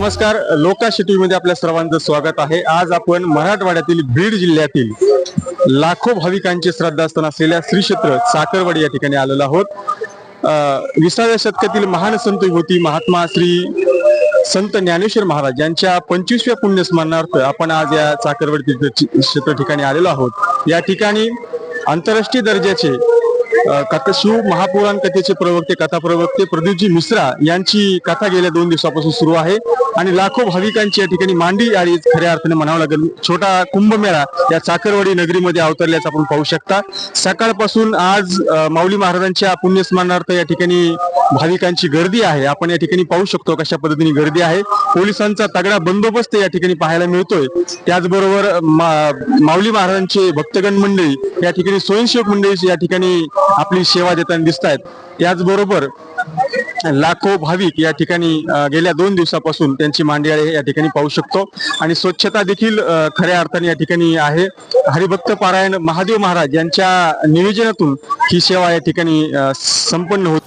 नमस्कार लोकाशी टीव्ही मध्ये आपल्या सर्वांचं स्वागत आहे. आज आपण मराठवाड्यातील बीड जिल्ह्यातील लाखो भाविकांचे श्रद्धास्थान असलेल्या श्री क्षेत्र साखरवाडी या ठिकाणी आलेलो आहोत. विसाव्या शतकातील महान संत होती महात्मा श्री संत ज्ञानेश्वर महाराज. यांच्या पंचवीसव्या पुण्यस्मरणार्थ आपण आज या साखरवाडी क्षेत्र ठिकाणी आलेलो आहोत. या ठिकाणी आंतरराष्ट्रीय दर्जाचे काकसू कथा शिव महापुराण कथेचे प्रवक्ते कथा प्रवक्ते प्रदीपजी मिश्रा यांची कथा गेल्या दोन दिवसापासून सुरू आहे. आणि लाखो भाविकांची या ठिकाणी मांडी आणि खऱ्या अर्थाने म्हणावं लागेल छोटा कुंभमेळा या चाकरवाडी नगरीमध्ये अवतरल्याचं आपण पाहू शकता. सकाळपासून आज माऊली महाराजांच्या पुण्यस्मरणार्थ या ठिकाणी भाविकांची गर्दी आहे. आपण या ठिकाणी पाहू शकतो कशा पद्धतीने गर्दी आहे. पोलिसांचा तगडा बंदोबस्त या ठिकाणी पाहायला मिळतोय. त्याचबरोबर मा- माऊली महाराजांचे भक्तगण मंडळी या ठिकाणी स्वयंसेवक मंडळी या ठिकाणी आपली सेवा देताना दिसत आहेत त्याचबरोबर लाखो भाविक या ठिकाणी गेल्या दोन दिवसापासून त्यांची मांडी आहे या ठिकाणी पाहू शकतो. आणि स्वच्छता देखील खऱ्या अर्थाने या ठिकाणी आहे. हरिभक्त पारायण महादेव महाराज यांच्या नियोजनातून ही सेवा या ठिकाणी संपन्न होत